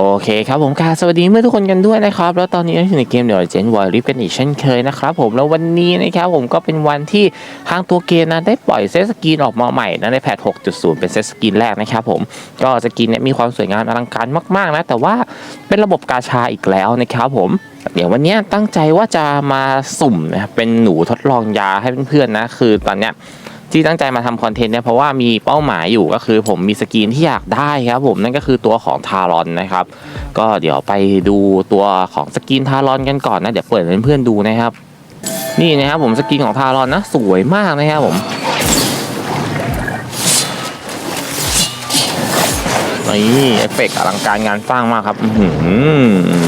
โอเคครับผมค่ะสวัสดีเมื่อทุกคนกันด้วยนะครับ แล้วตอนนี้เราอยู่ในเกมเดี๋ยวเจนวอลลิเป็นอีกเช่นเคยนะครับผมแล้ววันนี้นะครับผมก็เป็นวันที่ทางตัวเกมนะได้ปล่อยเซตสกรีนออกมาใหม่นะในแพท 6.0 เป็นเซตสกรีนแรกนะครับผมก็สกรีนเนี่ยมีความสวยงามอลังการมากๆนะแต่ว่าเป็นระบบกาชาอีกแล้วนะครับผมเดี๋ยววันนี้ตั้งใจว่าจะมาสุ่มนะเป็นหนูทดลองยาให้เพื่อนๆนะ คือตอนเนี้ย ที่ตั้งใจมาทำคอนเทนต์เนี่ยเพราะว่ามีเป้าหมายอยู่ก็คือ ผมมีสกรีนที่อยากได้ครับผมนั่นก็คือตัวของทารอนนะครับ ก็เดี๋ยวไปดูตัวของสกรีนทารอนกันก่อนนะเดี๋ยวเปิดให้เพื่อนๆดูนะครับ นี่นะครับผมสกรีนของทารอนนะสวยมากนะครับผมนี่เอฟเฟกต์อลังการงานสร้างมากครับอื้อหือ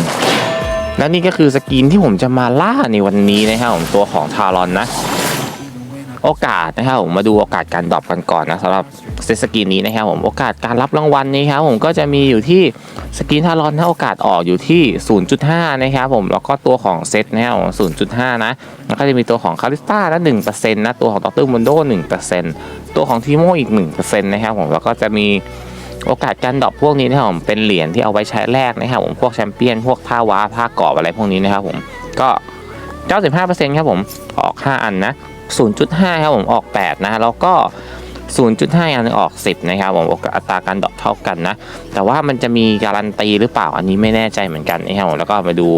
และนี่ก็คือสกรีนที่ผมจะมาล่าในวันนี้นะครับผมตัวของทารอนนะ โอกาสนะครับผมมาดูโอกาสการดรอปกันก่อนนะสำหรับเซตสกรีนนี้นะครับผมโอกาสการรับรางวัลนี้ครับผมก็จะมีอยู่ที่สกรีนทารอนถ้าโอกาสออกอยู่ที่ 0.5 นะครับผมแล้วก็ตัวของเซตนะครับผม0.5 นะแล้วก็จะมีตัวของคาริสตานะ1%นะตัวของดรมุนโด1%ตัวของทีโมอีก1%นะครับผมแล้วก็จะมีโอกาสการดรอปพวกนี้นะครับผมเป็นเหรียญที่เอาไว้ใช้แลกนะครับผมพวกแชมเปี้ยนพวกท่าว้าผ้ากรอบอะไรพวกนี้นะครับผมก็ 95%ครับผมออก 5 อันนะ 0.5ครับผมออก 8 นะแล้วก็ 0.5อันหนึงออก 10 นะครับผมอัตราการดอปเท่ากันนะ แต่ว่ามันจะมีการันตีหรือเปล่าอันนี้ไม่แน่ใจเหมือนกันนะครับผมแล้วก็มาดู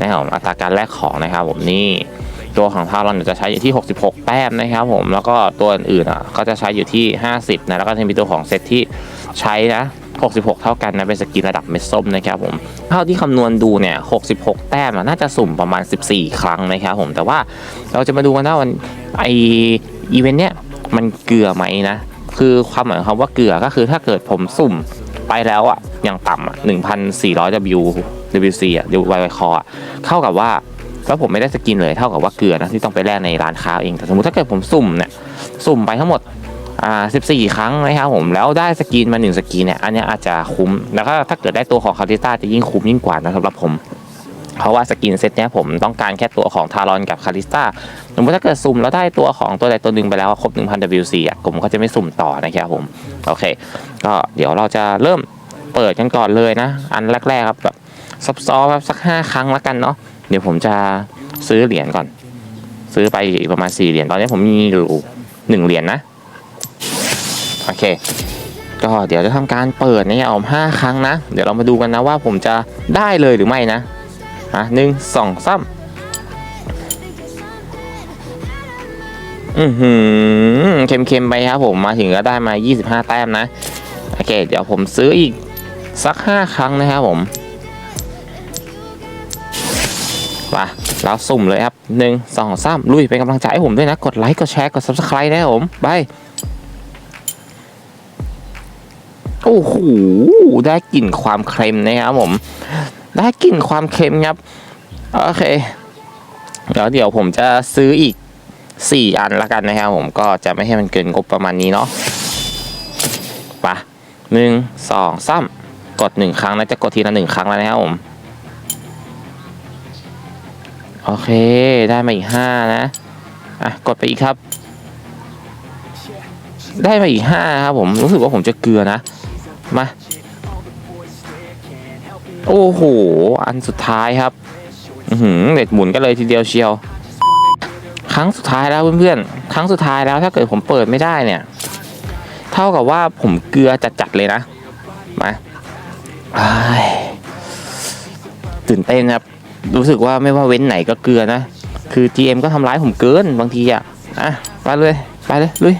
นะครับผมอัตราการแลกของนะครับผมนี่ตัวของทารอนจะใช้อยู่ที่ 66 แต้มนะครับผมแล้วก็ตัวอื่นอะก็จะใช้อยู่ที่ 50 นะแล้วก็จะมีตัวของเซตที่ใช้นะ 66 เท่ากันนะเป็นสกินระดับเม็ดส้มนะครับผมเท่าที่คำนวณดูเนี่ย 66 แต้มน่าจะสุ่มประมาณ 14 ครั้งนะครับผมแต่ว่าเราจะมาดูกันว่าวัน ไออีเวนต์เนี้ยมันเกลือไหมนะ คือความหมายของคำว่าเกลือก็คือถ้าเกิดผมสุ่มไปแล้วอะอย่างต่ำอะ1,400 W WC อะ W Y คอะเท่ากับว่าแล้วผมไม่ได้สกินเลยเท่ากับว่าเกลือนะที่ต้องไปแลกในร้านค้าเองแต่สมมติถ้าเกิดผมสุ่มเนี่ยสุ่มไปทั้งหมดอ่า14ครั้งนะครับผมแล้วได้สกรีนมา1สกรีนเนี่ยอันนี้อาจจะคุ้มแล้วก็ถ้าเกิดได้ตัวของคาริต้าจะยิ่งคุ้มยิ่งกว่านะสำหรับผม เพราะว่าสกินเซตเนี้ยผมต้องการแค่ตัวของทารอนกับคาริสตาสมมติถ้าเกิดสุ่มแล้วได้ตัวของตัวใดตัวหนึ่งไปแล้วครบ 1,000 WC อะผมก็จะไม่สุ่มต่อนะครับผม โอเค ก็เดี๋ยวเราจะเริ่มเปิดกันก่อนเลยนะ อันแรกๆครับแบบซับซ้อแบบสัก 5 ครั้งแล้วกันเนาะ เดี๋ยวผมจะซื้อเหรียญก่อน ซื้อไปอีกประมาณ 4 เหรียญ ตอนนี้ผมมีอยู่หนึ่งเหรียญนะ โอเค ก็เดี๋ยวจะทำการเปิดเนี่ยเอาห้าครั้งนะ เดี๋ยวเรามาดูกันนะว่าผมจะได้เลยหรือไม่นะ อะหนึ่งสองสามอือหือเค็มๆไปครับผมมาถึงก็ได้มา 25 แต้มนะ โอเค เดี๋ยวผมซื้ออีกสัก 5 ครั้งนะครับผมมาแล้วสุ่มเลยครับหนึ่งสองสามลุยเป็นกำลังใจให้ผมด้วยนะ กดไลค์ กดแชร์ กด subscribe นะครับผมบายโอ้โห ได้กลิ่นความเค็มนะครับผม ได้กลิ่นความเค็มครับ โอเคเดี๋ยวเดี๋ยวผมจะซื้ออีก 4 อันละกันนะครับผมก็จะไม่ให้มันเกินงบประมาณนี้เนาะไปะหนึ่งสองสามกดหนึ่งครั้งนะจะกดทีละหนึ่งครั้งแล้วนะครับผมโอเค ได้มาอีกห้านะ อะ กดไปอีกครับ ได้มาอีกห้าครับผม รู้สึกว่าผมจะเกลือนะ มา โอ้โห อันสุดท้ายครับอืเด็ดหมุนกันเลยทีเดียวเชียว ครั้งสุดท้ายแล้วเพื่อนๆ ครั้งสุดท้ายแล้วถ้าเกิดผมเปิดไม่ได้เนี่ย เท่ากับว่าผมเกลือจัดๆเลยนะ มาตื่นเต้นครับ รู้สึกว่าไม่ว่าเว้นไหนก็เกลือนะ คือ GM ก็ทำร้ายผมเกินบางทีอะ อะไปเลย ไปเลย ลุย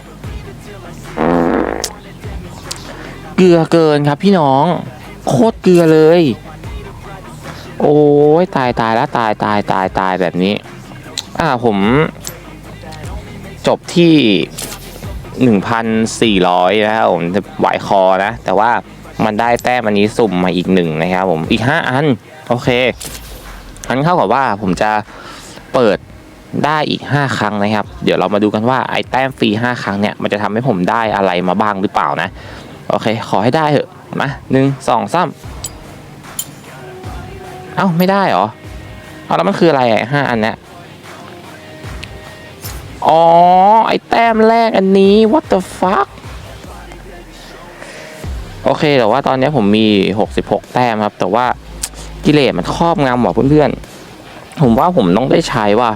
เกลือเกินครับพี่น้อง โคตรเกลือเลย โอ้ยตายตายแล้วตายตายตายตายแบบนี้ อ่าผมจบที่ 1,400 นะครับผมไหวคอนะ แต่ว่ามันได้แต้มอันนี้สุ่มมาอีกหนึ่งนะครับผมอีก 5 อัน โอเคอันเข้ากับว่าผมจะเปิดได้อีก 5 ครั้งนะครับ เดี๋ยวเรามาดูกันว่าไอ้แต้มฟรี5ครั้งเนี่ยมันจะทำให้ผมได้อะไรมาบ้างหรือเปล่านะ โอเค ขอให้ได้เถอะมาหนึ่งสองสาม เอ้าไม่ได้เหรอ เอาแล้วมันคืออะไรอะห้าอันเนี้ยอ๋อ ไอแต้มแรกอันนี้ what the fuck โอเคแต่ว่าตอนนี้ผมมี 66 แต้มครับ แต่ว่ากิเลสมันครอบงำหมอเพื่อนๆผมว่าผมต้องได้ใช้ว่ะ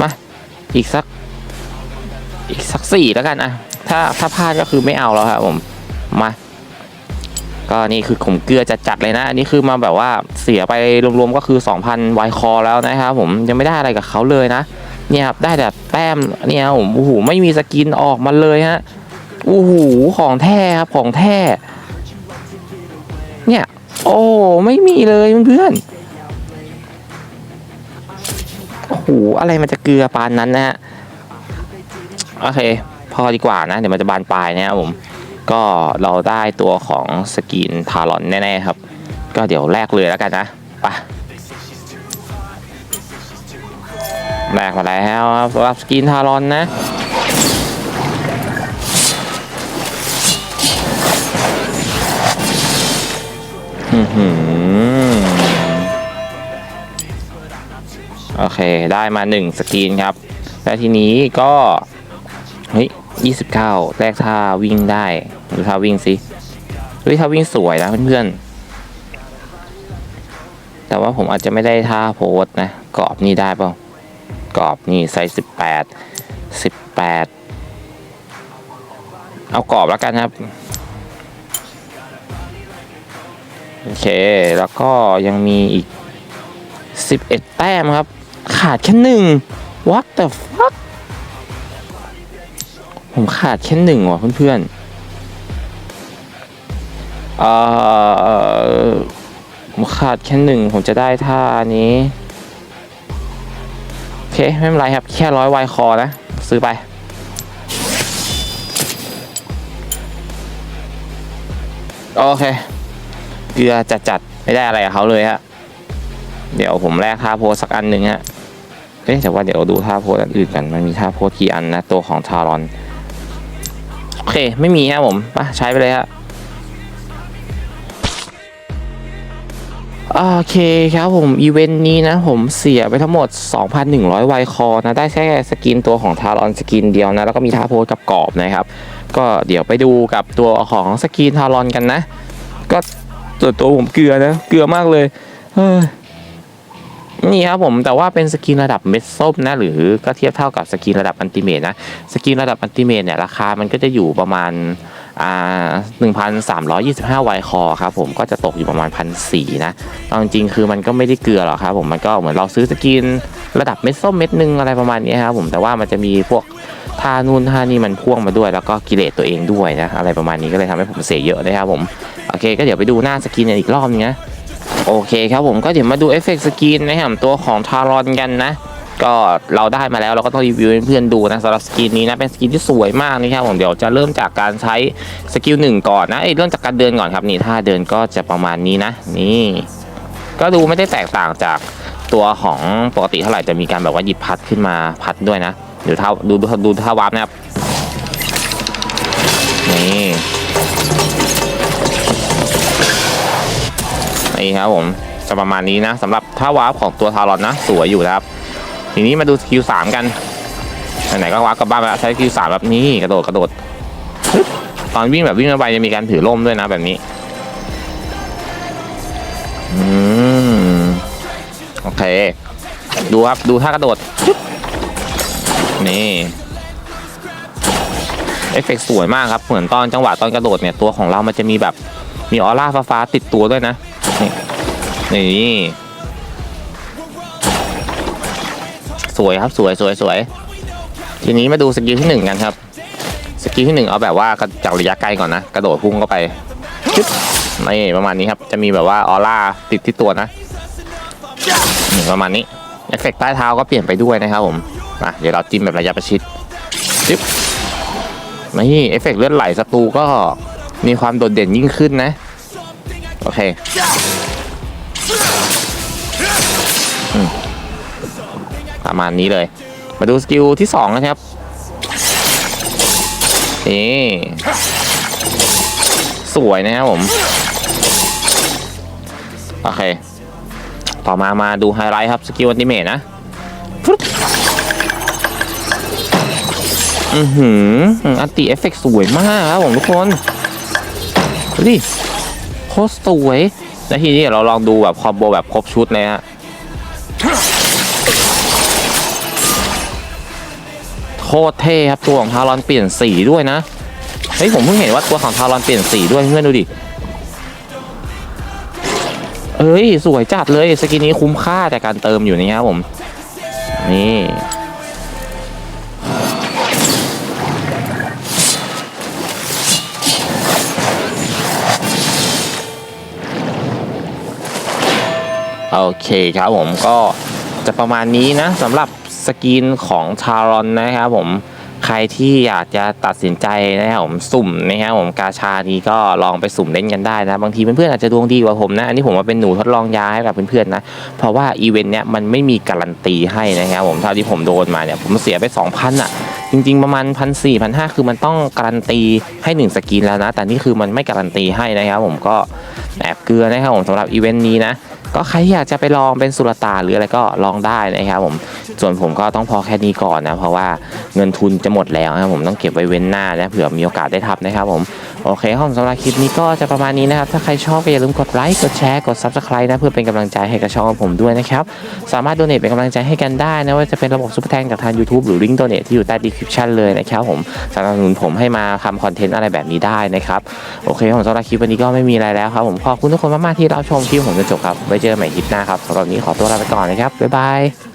มาอีกสัก อีกสักสี่แล้วกันอะถ้าถ้าพลาดก็คือไม่เอาแล้วครับผมมา ก็นี่คือผมเกลือจัดๆเลยนะอันนี้คือมาแบบว่าเสียไปรวมๆก็คือ 2,000ไวคอแล้วนะครับผมยังไม่ได้อะไรกับเขาเลยนะเนี่ยครับได้แต่แต้มเนี่ยผมโอ้โหไม่มีสกินออกมาเลยฮะโอ้โหของแท้ครับของแท้เนี่ยโอ้ไม่มีเลยเพื่อนโอ้โหอะไรมันจะเกลือปานนั้นนะฮะโอเค พอดีกว่านะ เดี๋ยวมันจะบานปลายนะครับผม ก็เราได้ตัวของสกินทารอนแน่ๆครับ ก็เดี๋ยวแลกเลยแล้วกันนะไปแลกมาแล้วครับสำหรับสกินทารอนนะ โอเค ได้มาหนึ่งสกรีนครับ และทีนี้ก็ เฮ้ย ยี่สิบเก้าแรกท่าวิ่งได้ดูท่าวิ่งสิเฮ้ยท่าวิ่งสวยนะเพื่อนๆ แต่ว่าผมอาจจะไม่ได้ท่าโพสนะ กรอบนี่ได้เปล่ากรอบนี่ไซส์สิบแปดสิบแปดเอากรอบแล้วกันครับ โอเค แล้วก็ยังมีอีก 11 แต้มครับ ขาดแค่หนึ่ง what the fuck ผมขาดแค่หนึ่งว่ะเพื่อนๆเอ่อผมขาดแค่หนึ่งผมจะได้ท่านี้ โอเค ไม่เป็นไรครับ แค่ร้อยไวคอนะ ซื้อไป โอเค เกลือจัดๆไม่ได้อะไรกับเขาเลยฮะ เดี๋ยวผมแลกท่าโพสสักอันหนึ่งฮะเอ๊ะแต่ว่าเดี๋ยวดูท่าโพสอันอื่นกัน มันมีท่าโพสกี่อันนะ ตัวของทารอน โอเค ไม่มีครับผมไปใช้ไปเลยฮะโอเคครับผม อีเวนต์นี้นะผมเสียไปทั้งหมด 2,100ไวคอนะ ได้แค่สกินตัวของทารอนสกินเดียวนะ แล้วก็มีท่าโพสกับกรอบนะครับ ก็เดี๋ยวไปดูกับตัวของสกินทารอนกันนะ ก็ส่วตัวผมเกลือนะ เกลือมากเลยเฮ้ย นี่ครับผมแต่ว่าเป็นสกินระดับเม็ดส้มนะหรือก็เทียบเท่ากับสกินระดับอันติเมตนะสกินระดับอันติเมตเนี่ยราคามันก็จะอยู่ประมาณอ่าหนึ่งพันสามร้อยยี่สิบห้าไวคอครับผมก็จะตกอยู่ประมาณพันสี่นะเอาจริงๆคือมันก็ไม่ได้เกลือหรอกครับผมมันก็เหมือนเราซื้อสกินระดับเม็ดส้มเม็ดหนึ่งอะไรประมาณนี้ครับผมแต่ว่ามันจะมีพวกท่านู่นท่านี่มันพ่วงมาด้วย แล้วก็กิเลสตัวเองด้วยนะอะไรประมาณนี้ก็เลยทำให้ผมเสียเยอะนะครับผมโอเค ก็เดี๋ยวไปดูหน้าสกินกันอีกรอบนึงนะ โอเคครับผมก็เดี๋ยวมาดูเอฟเฟกต์สกินนะครับตัวของทารอนกันนะ ก็เราได้มาแล้วเราก็ต้องรีวิวให้เพื่อนดูนะสำหรับสกินนี้นะเป็นสกินที่สวยมากนะครับผมเดี๋ยวจะเริ่มจากการใช้สกิลหนึ่งก่อนนะเอ้ยเริ่มจากการเดินก่อนครับนี่ท่าเดินก็จะประมาณนี้นะ นี่ ก็ดูไม่ได้แตกต่างจากตัวของปกติเท่าไหร่จะมีการแบบว่าหยิบพัดขึ้นมาพัดด้วยนะเดี๋ยวท่าดูดูดูท่าวาร์ปนะครับนี่ นี่ครับผมจะประมาณนี้นะสำหรับท่าวาร์ปของตัวทารอนนะ สวยอยู่นะครับ ทีนี้มาดูสกิลสามกันไหนก็วาร์ปกลับบ้านไปแล้วใช้สกิลสามแบบนี้กระโดดกระโดดตอนวิ่งแบบวิ่งไปจะมีการถือร่มด้วยนะแบบนี้อืมโอเค ดูครับดูท่ากระโดดนี่เอฟเฟกต์สวยมากครับ เหมือนตอนจังหวะตอนกระโดดเนี่ยตัวของเรามันจะมีแบบมีออร่าฟ้าๆติดตัวด้วยนะ นี่สวยครับสวยสวยสวย ทีนี้มาดูสกิลที่หนึ่งกันครับ สกิลที่หนึ่งเอาแบบว่าจากระยะไกลก่อนนะ กระโดดพุ่งเข้าไปปึ๊บนี่ประมาณนี้ครับ จะมีแบบว่าออร่าติดที่ตัวนะนี่ประมาณนี้เอฟเฟกต์ใต้เท้าก็เปลี่ยนไปด้วยนะครับผมมาเดี๋ยวเราจิ้มแบบระยะประชิดจิ๊บนี่เอฟเฟกต์เลือดไหลศัตรูก็มีความโดดเด่นยิ่งขึ้นนะ โอเค ประมาณนี้เลย มาดูสกิลที่สองนะครับ นี่ สวยนะครับผม โอเค ต่อมามาดูไฮไลท์ครับ สกิลอันติเมตนะอือหืออันติเอฟเฟกต์สวยมากครับผมทุกคนดิโคตรสวย แล้วทีนี้เดี๋ยวเราลองดูแบบคอมโบแบบครบชุดเลยฮะโคตรเท่ครับตัวของทารอนเปลี่ยนสีด้วยนะเฮ้ยผมเพิ่งเห็นว่าตัวของทารอนเปลี่ยนสีด้วยเพื่อนดูดิเอ้ยสวยจัดเลยสกินนี้คุ้มค่าจากการเติมอยู่นี่ครับผมนี่ โอเคครับผมก็จะประมาณนี้นะสำหรับสกินของทารอนนะครับผมใครที่อยากจะตัดสินใจนะครับผมสุ่มนะครับผมกาชานี้ก็ลองไปสุ่มเล่นกันได้นะบางทีเพื่อนๆอาจจะดวงดีกว่าผมนะอันนี้ผมว่าเป็นหนูทดลองยาให้กับเพื่อนๆนะเพราะว่าอีเวนต์เนี้ยมันไม่มีการันตีให้นะครับผมเท่าที่ผมโดนมาเนี่ยผมเสียไป2,000อะจริงๆประมาณพันสี่พันห้าคือมันต้องการันตีให้หนึ่งสกินแล้วนะ แต่นี่คือมันไม่การันตีให้นะครับผมก็แอบเกลือนะครับผมสำหรับอีเวนต์นี้นะ ก็ใครอยากจะไปลองเป็นสุลต่านหรืออะไรก็ลองได้นะครับผมส่วนผมก็ต้องพอแค่นี้ก่อนนะเพราะว่าเงินทุนจะหมดแล้วนะครับผมต้องเก็บไว้เว้นหน้านะเผื่อมีโอกาสได้ทำนะครับผมโอเคครับสำหรับคลิปนี้ก็จะประมาณนี้นะครับ ถ้าใครชอบก็อย่าลืมกดไลค์กดแชร์กด subscribe นะเพื่อเป็นกำลังใจให้กับช่องของผมด้วยนะครับ สามารถโดเนทเป็นกำลังใจให้กันได้นะว่าจะเป็นระบบซุปเปอร์แทงจากทาง YouTube หรือลิงก์โดเนทที่อยู่ใต้ description เลยนะครับผมสนับสนุนผมให้มาทำคอนเทนต์อะไรแบบนี้ได้นะครับโอเคครับสำหรับคลิปวันนี้ก็ไม่มีอะไรแล้วครับผมขอบคุณทุกคนมากๆที่รับชมคลิปผมจนจบครับไว้เจอกันใหม่คลิปหน้าครับสำหรับวันนี้ขอตัวลาไปก่อนนะครับบ๊ายบาย